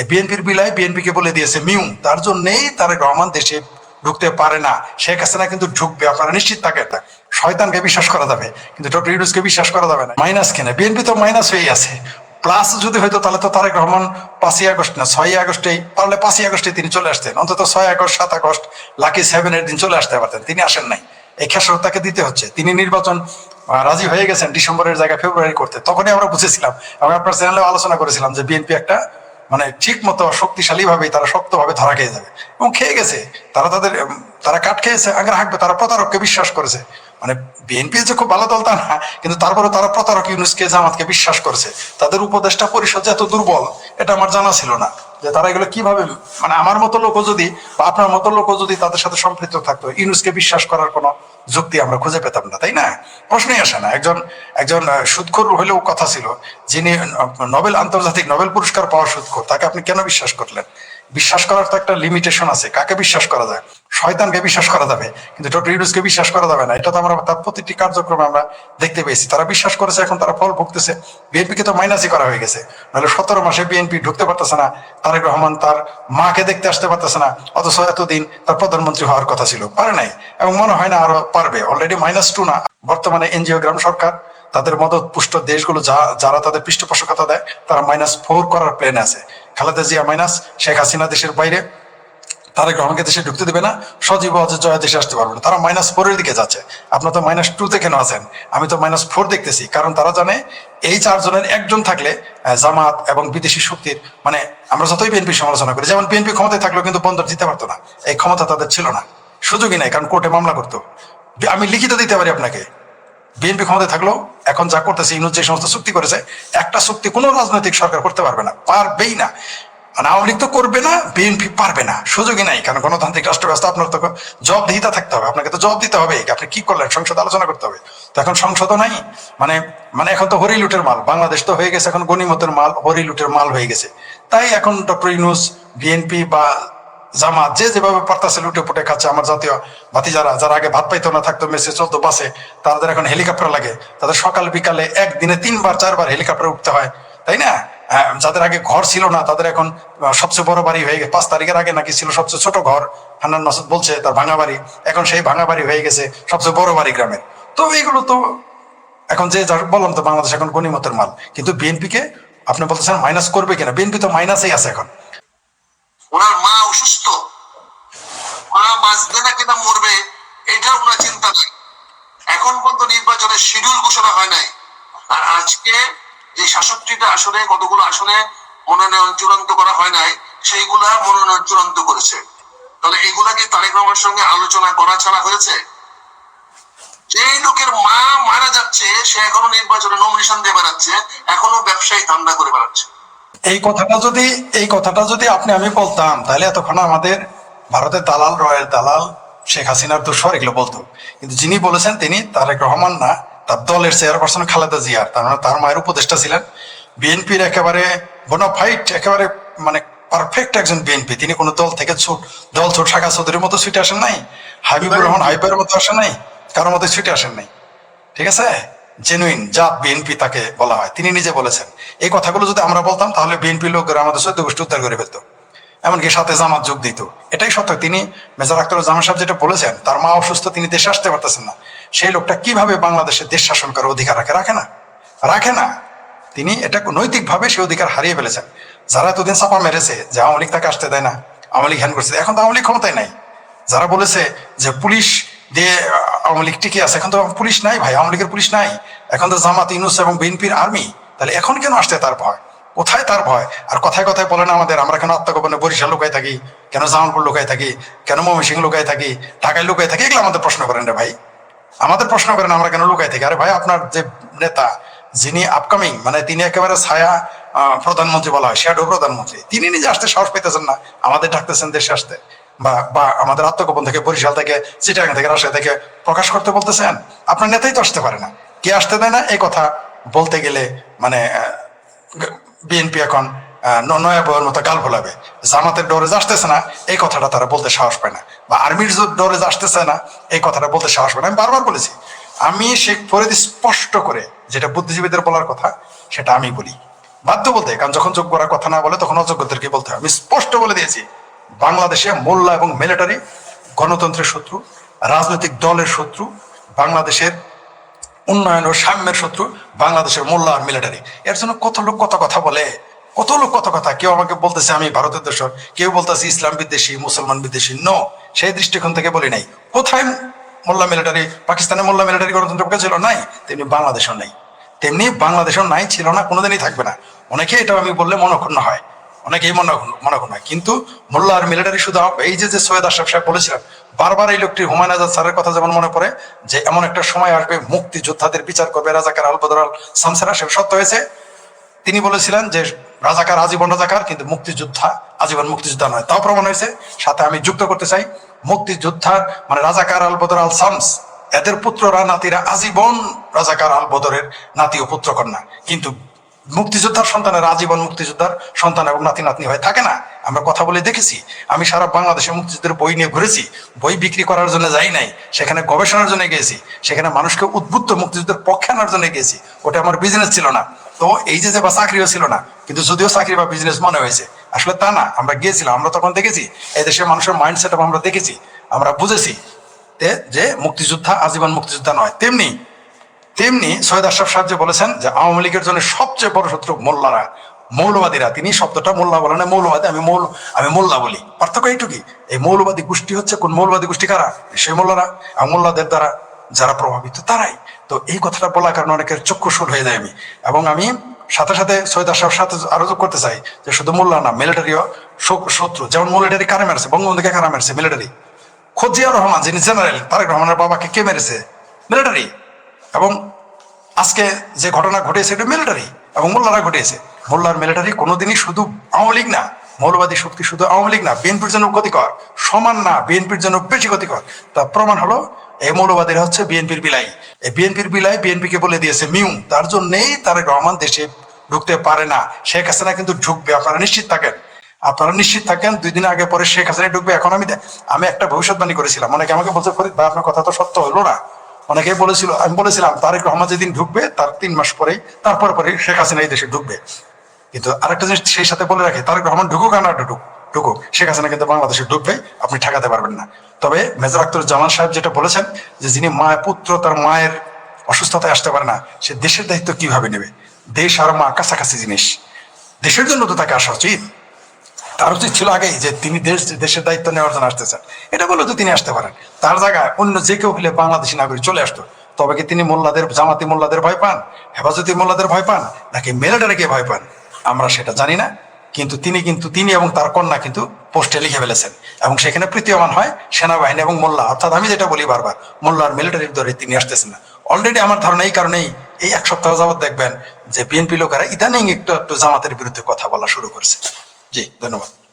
এই বিএনপির বিলায় বিএনপিকে বলে দিয়েছে, মিউ। তার জন্যেই তারেক রহমান দেশে ঢুকতে পারে না। শেখ হাসিনা কিন্তু ঢুকবে, আপনারা নিশ্চিত থাকে এটা শয়তানকে বিশ্বাস করা যাবে, কিন্তু ডক্টর ইউনুসকে বিশ্বাস করা যাবে না। মাইনাস কেনা? বিএনপি তো মাইনাস হয়েই আছে। প্লাস যদি হয়তো তাহলে তো তারেক রহমান পাঁচই আগস্ট না, ছয়ই আগস্টেই, পারলে পাঁচই আগস্টে তিনি চলে আসতেন। অন্তত ছয় আগস্ট, সাত আগস্ট, লাকি সেভেনের দিন চলে আসতে পারতেন। তিনি আসেন নাই। এই খেসারত তাকে দিতে হচ্ছে। তিনি নির্বাচন রাজি হয়ে গেছেন ডিসেম্বরের জায়গায় ফেব্রুয়ারি করতে। তখনই আমরা বুঝেছিলাম আমি আপনার চ্যানেলে আলোচনা করেছিলাম যে বিএনপি একটা মানে ঠিক মতো শক্তিশালী ভাবে তারা শক্তভাবে ধরা খেয়ে যাবে। এবং খেয়ে গেছে। তারা তাদের তারা কাঠ খেয়েছে, আগে হাঁকবে তারা প্রতারককে বিশ্বাস করেছে। মানে বিএনপি যে খুব ভালো দল তা না, কিন্তু তারপরে তারা প্রতারক ইউনুসকে, জামাতকে বিশ্বাস করেছে। তাদের উপদেষ্টা পরিষদ যে এত দুর্বল, এটা আমার জানা ছিল না। যে তারা এগুলো কীভাবে মানে আমার মতো লোকও যদি বা আপনার মতো লোকও যদি তাদের সাথে সম্পৃক্ত থাকতো, ইউনুসকে বিশ্বাস করার কোনো যুক্তি আমরা খুঁজে পেতাম না, তাই না? প্রশ্নই আসে না। একজন একজন সুদখোর হলেও কথা ছিল, যিনি নোবেল, আন্তর্জাতিক নোবেল পুরস্কার পাওয়া সুদখোর তাকে আপনি কেন বিশ্বাস করলেন? বিশ্বাস করার তো একটা লিমিটেশন আছে, কাকে বিশ্বাস করা যায়? শয়তানকে বিশ্বাস করা যাবে, কিন্তু ডক্টর ইউনুসকে বিশ্বাস করা যাবে না। এটা তো আমরা, তার প্রতিটি কার্যক্রমে আমরা দেখতে পেয়েছি। তারা বিশ্বাস করেছে, এখন তারা ফল ভুগতেছে। বিএনপিকে তো মাইনাসই করা হয়ে গেছে। নাহলে সতেরো মাসে বিএনপি ঢুকতে পারতেছে না, তারেক রহমান তার মাকে দেখতে আসতে পারতেছে না, অথচ এতদিন তার প্রধানমন্ত্রী হওয়ার কথা ছিল। পারে নাই, এবং মনে হয় না আরও পারবে। অলরেডি মাইনাস টু না। বর্তমানে এনজিও, গ্রাম সরকার, তাদের মদত পুষ্ট দেশগুলো যা, যারা তাদের পৃষ্ঠপোষকতা দেয়, তারা মাইনাস ফোর করার প্ল্যান আছে। খালেদা জিয়া মাইনাস শেখ হাসিনা দেশের বাইরে। তারেক রহমানকে দেশে ঢুকতে দেবে না। সজীব অজয় জয়া দেশে আসতে পারবে না। তারা মাইনাস ফোরের দিকে যাচ্ছে। আপনার তো মাইনাস টু তে কেন আছেন? আমি তো মাইনাস ফোর দেখতেছি। কারণ তারা জানে এই চারজনের একজন থাকলে জামাত এবং বিদেশি শক্তির মানে আমরা যতই বিএনপি সমালোচনা করি, যেমন বিএনপি ক্ষমতায় থাকলেও কিন্তু বন্দর দিতে পারতো না। এই ক্ষমতা তাদের ছিল না। সুযোগই নাই, কারণ কোর্টে মামলা করতো। আমি লিখিত দিতে পারি আপনাকে। বিএনপি ক্ষমতায় থাকলেও এখন যা করতেছে ইউনুস যে সমস্ত চুক্তি করেছে, একটা চুক্তি কোনো রাজনৈতিক সরকার করতে পারবে না। পারবেই না। মানে আওয়ামী লীগ তো করবে না, বিএনপি পারবে না। সুযোগই নাই, কারণ গণতান্ত্রিক রাষ্ট্র ব্যবস্থা, আপনার তো জবাবদিহিতা থাকতে হবে, আপনাকে তো জবাব দিতে হবে। আপনি কি করলেন? সংসদ আলোচনা করতে হবে। তো এখন সংসদও নাই মানে মানে এখন তো হরি লুটের মাল। বাংলাদেশ তো হয়ে গেছে, এখন গণিমতের মাল, হরি লুটের মাল হয়ে গেছে। তাই এখন ডক্টর ইউনুস, বিএনপি বা জামাত, যে যেভাবে পারতাছে লুটে পুটে খাচ্ছে, আমার জাতীয় বাতি যারা যারা আগে ভাত পাইতো না, থাকতো মেসে, চলতো বাসে, তাদের এখন হেলিকপ্টার লাগে। তাদের সকাল বিকালে একদিনে তিনবার, চারবার হেলিকপ্টারে উঠতে হয়। তাই না? যাদের আগে ঘর ছিল না, তাদের এখন সবচেয়ে বড় বাড়ি হয়ে গেছে। পাঁচ তারিখের আগে নাকি ছিল সবচেয়ে ছোট ঘর, হান্নান মাসুদ বলছে তার ভাঙা বাড়ি। এখন সেই ভাঙা বাড়ি হয়ে গেছে সবচেয়ে বড় বাড়ি গ্রামের। তো এইগুলো তো, এখন যে বললাম তো বাংলাদেশ এখন গণিমতের মাল। কিন্তু বিএনপিকে আপনি বলতেছেন মাইনাস করবে কিনা? বিএনপি তো মাইনাসেই আছে এখন। ওনার মা অসুস্থ। মা বাঁচবে না কিনা মরবে এটা ওনার চিন্তা নাই। এখন পর্যন্ত নির্বাচনের শিডিউল ঘোষণা হয় নাই। আর আজকে যে সাতষট্টিটা আসনে কতগুলো আসনে মনোনয়ন চূড়ান্ত করা হয় নাই, সেইগুলা মনোনয়ন চূড়ান্ত করেছে। তাহলে এগুলা কি তারেক রহমানের সঙ্গে আলোচনা করা ছাড়া হয়েছে? যেই লোকের মা মারা যাচ্ছে, সে এখনও নির্বাচনে নমিনেশন দিয়ে বেড়াচ্ছে, এখনও ব্যবসায়ী ধান্দা করে বেড়াচ্ছে। এই কথাটা যদি, এই কথাটা যদি আপনি, আমি বলতাম, তাহলে এতক্ষণ আমাদের ভারতের দালাল রয়্যাল দালাল, শেখ হাসিনার দোষর, এগুলো বলতো। কিন্তু যিনি বলেছেন, তিনি তারেক রহমান না। তার দলের চেয়ারপারসন খালেদা জিয়ার তার মানে তার মায়ের উপদেষ্টা ছিলেন। বিএনপির একেবারে বোনাফাইট একেবারে মানে পারফেক্ট একজন বিএনপি। তিনি কোনো দল থেকে ছুট দল ছোট শাখা চৌধুরীর মতো ছুটে আসেন নাই। হাবিবুর রহমান হাইবের মতো আসেন নাই। কারোর মতো ছুটে আসেন নাই। ঠিক আছে? জেনুইন জাত বিএনপি তাকে বলা হয়। তিনি নিজে বলেছেন। এই কথাগুলো যদি আমরা বলতাম তাহলে বিএনপি লোকরা আমাদের চোদ্দ গোষ্ঠী উদ্ধার করে ফেলতো। এমনকি সাথে জামাত যোগ দিত। এটাই সত্য। তিনি মেজর আক্তার জামান সাহেব যেটা বলেছেন, তার মা অসুস্থ, তিনি দেশে আসতে পারতেছেন না। সেই লোকটা কীভাবে বাংলাদেশে দেশ শাসন করার অধিকার রাখে? রাখে না। রাখে না। তিনি এটা নৈতিকভাবে সে অধিকার হারিয়ে ফেলেছেন। যারা এতদিন চাপা মেরেছে যে আওয়ামী লীগ তাকে আসতে দেয় না, আওয়ামী লীগ হ্যান করছে। এখন তো আওয়ামী লীগ ক্ষমতায় নাই। যারা বলেছে যে পুলিশ দিয়ে আওয়ামী লীগ টিকে আছে, এখন তো পুলিশ নাই ভাই। আওয়ামী লীগের পুলিশ নাই। এখন তো জামাত, ইউনুস এবং বিএনপির আর্মি। তাহলে এখন কেন আসতে তার ভয়? কোথায় তার ভয়? আর কথায় কথায় বলে না আমাদের, আমরা কেন আত্মগোপনে বরিশাল লুকাই থাকি? কেন জামালপুর লুকাই থাকি? কেন ময়মনসিংহ লুকাই থাকি? ঢাকায় লুকাই থাকি? এগুলো আমাদের প্রশ্ন করেন রে ভাই। আমাদের প্রশ্ন করেন, আমরা কেন লুকাই থাকি? আরে ভাই, আপনার যে নেতা, যিনি আপকামিং মানে তিনি একেবারে ছায়া প্রধানমন্ত্রী বলা হয়, শ্যাডো প্রধানমন্ত্রী, তিনি নিজে আসতে সাহস পেতেছেন না। আমাদের ডাকতেছেন দেশে আসতে। বা বা আমাদের আত্মগোপন থেকে বরিশাল থেকে, চিটাগাং থেকে, রাজশাহী থেকে প্রকাশ করতে বলতেছেন। আপনার নেতাই তো আসতে পারে না। কে আসতে দেয় না? এই কথা বলতে গেলে মানে বিএনপি এখন নয়া বউয়ের মতো গাল ভোলাবে। জামাতের ডরে আসতেছে না, এই কথাটা তারা বলতে সাহস পায় না। বা আর্মির ডরে আসতেছে না, এই কথাটা বলতে সাহস পায় না। আমি বারবার বলেছি, আমি শেখ ফরিদ স্পষ্ট করে যেটা বুদ্ধিজীবীদের বলার কথা, সেটা আমি বলি। বাধ্য বলতে, কারণ যখন যোগ্যরা কথা না বলে, তখন অযোগ্যদেরকে বলতে হয়। আমি স্পষ্ট বলে দিয়েছি, বাংলাদেশে মোল্লা এবং মিলিটারি গণতন্ত্রের শত্রু, রাজনৈতিক দলের শত্রু, বাংলাদেশের উন্নয়ন ও সাম্যের শত্রু বাংলাদেশের মোল্লা আর মিলিটারি। এর জন্য কত লোক কত কথা বলে, কত লোক কত কথা। কেউ আমাকে বলতেছে, আমি ভারতের দেশ কেউ বলতেছে, ইসলাম বিদ্বেষী, মুসলমান বিদ্বেষী। নো সেই দৃষ্টিকোণ থেকে বলি নাই। কোথায় মোল্লা মিলিটারি? পাকিস্তানে মোল্লা মিলিটারি গণতন্ত্র ছিল নাই, তেমনি বাংলাদেশও নাই। তেমনি বাংলাদেশও নাই, ছিল না, কোনোদিনই থাকবে না। অনেকে এটা আমি বললে মনক্ষুণ্ণ হয়। অনেকেই মনে মনে হয় কিন্তু মোল্লা আর মিলিটারি শুধু এই যে যে সৈয়দ আশরাফ সাহেব বলেছিলেন, বারবার এই লোকটি হুমায়ুন আজাদ স্যারের কথা যেমন মনে পড়ে, যে এমন একটা সময় আসবে মুক্তি যোদ্ধাদের বিচার করবে রাজাকার আল বদর আল শামসেরা সে সত্য হয়েছে। তিনি বলেছিলেন যে রাজাকার আজীবন রাজাকার, কিন্তু মুক্তিযোদ্ধা আজীবন মুক্তিযোদ্ধা নয়। তাও প্রমাণ হয়েছে। সাথে আমি যুক্ত করতে চাই মুক্তিযোদ্ধার মানে রাজাকার আল বদর আল শামস, এদের পুত্ররা, নাতিরা আজীবন রাজাকার আল বদরের নাতি ও পুত্র কন্যা কিন্তু মুক্তিযোদ্ধার সন্তানের আজীবন মুক্তিযোদ্ধার সন্তান এবং নাতি নাতনি হয়ে থাকে না। আমরা কথা বলে দেখেছি, আমি সারা বাংলাদেশে মুক্তিযুদ্ধের বই নিয়ে ঘুরেছি, বই বিক্রি করার জন্য যাই নাই, সেখানে গবেষণার জন্য গিয়েছি, সেখানে মানুষকে উদ্বুদ্ধ মুক্তিযুদ্ধের পক্ষে আনার জন্য গিয়েছি, ওটা আমার বিজনেস ছিল না। তো এই যে বা চাকরিও ছিল না, কিন্তু যদিও চাকরি বা বিজনেস মনে হয়েছে, আসলে তা না, আমরা গিয়েছিলাম, আমরা তখন দেখেছি এই দেশের মানুষের মাইন্ডসেট আমরা দেখেছি, আমরা বুঝেছি যে মুক্তিযোদ্ধা আজীবন মুক্তিযোদ্ধা নয়, তেমনি তেমনি সৈয়দ আশরাফ সাহেব যে বলেছেন যে আওয়ামী লীগের জন্য সবচেয়ে বড় শত্রু মোল্লারা, মৌলবাদীরা, তিনি শব্দটা মোল্লা বলেন মৌলবাদী, আমি মৌল, আমি মোল্লা বলি। পার্থক্য এইটুকুই, এই মৌলবাদী গোষ্ঠী হচ্ছে কোন মৌলবাদী গোষ্ঠী কারা? সেই মোল্লারা, আর মোল্লাদের দ্বারা যারা প্রভাবিত তারাই। তো এই কথাটা বলার কারণে অনেকের চক্ষু সুর হয়ে যায় আমি। এবং আমি সাথে সাথে সৈয়দ আশরাফ সাথে আরও যোগ করতে চাই যে শুধু মোল্লা না মিলিটারিও শত্রু, যেমন মিলিটারি কারা মেরেছে? বঙ্গবন্ধুকে কারা মেরেছে? মিলিটারি খোঁজিয়া রহমান, যিনি জেনারেল তারেক রহমানের বাবাকে কে মেরেছে? মিলিটারি এবং আজকে যে ঘটনা ঘটেছে, এটা মিলিটারি এবং মোল্লারা ঘটিয়েছে। মোল্লার মিলিটারি কোনোদিনই শুধু আওয়ামী লীগ না, মৌলবাদী শক্তি শুধু আওয়ামী লীগ না, বিএনপির জন্য ক্ষতিকর, সমান না, বিএনপির জন্য বেশি ক্ষতিকর। তা প্রমাণ হলো, এই মৌলবাদীরা হচ্ছে বিএনপির বিলাই। এই বিএনপির বিলাই বিএনপিকে বলে দিয়েছে মিউ তার জন্যেই তারেক রহমান দেশে ঢুকতে পারে না। শেখ হাসিনা কিন্তু ঢুকবে, আপনারা নিশ্চিত থাকেন। আপনারা নিশ্চিত থাকেন, দুই দিন আগে পরে শেখ হাসিনা ঢুকবে, এখন আমি আমি একটা ভবিষ্যৎবাণী করেছিলাম। অনেকে আমাকে বলছে, ফরিদ ভাই, আপনার কথা তো সত্য হলো না। অনেকেই বলেছিল, আমি বলেছিলাম, তারেক রহমান যেদিন ঢুকবে, তার তিন মাস পরেই, তারপর পরে শেখ হাসিনা এই দেশে ঢুকবে। কিন্তু আরেকটা জিনিস সেই সাথে বলে রাখি, তারেক রহমান ঢুকুক আর না ঢুকুক ঢুকুক। শেখ হাসিনা কিন্তু বাংলাদেশে ঢুকবে, আপনি ঠেকাতে পারবেন না। তবে মেজর আক্তর জামান সাহেব যেটা বলেছেন, যে যিনি মা পুত্র, তার মায়ের অসুস্থতায় আসতে পারে না, সে দেশের দায়িত্ব কীভাবে নেবে? দেশ আর মা কাছাকাছি জিনিস। দেশের জন্য তো তাকে আসা উচিত। তার উচিত ছিল আগেই যে তিনি দেশ, দেশের দায়িত্ব নেওয়ার জন্য আসতে চান এটা বলে তো তিনি আসতে পারেন। তার জায়গায় অন্য যে কেউ হলে বাংলাদেশি নাগরিক চলে আসতো। তবে কি তিনি মোল্লাদের, জামাতি মোল্লাদের ভয় পান? হেফাজতি মোল্লাদের ভয় পান? নাকি মিলিটারিকে ভয় পান? আমরা সেটা জানি না। কিন্তু তিনি কিন্তু, তিনি এবং তার কন্যা কিন্তু পোস্টে লিখে ফেলেছেন। এবং সেখানে প্রতীয়মান হয় সেনাবাহিনী এবং মোল্লা। অর্থাৎ আমি যেটা বলি বারবার মোল্লা আর মিলিটারির দরে তিনি আসতেছেন না। অলরেডি আমার ধারণা এই কারণেই এই এক সপ্তাহ যাবত দেখবেন যে বিএনপি লোকেরা ইদানিং একটু একটু জামাতের বিরুদ্ধে কথা বলা শুরু করেছে। J. Donovan.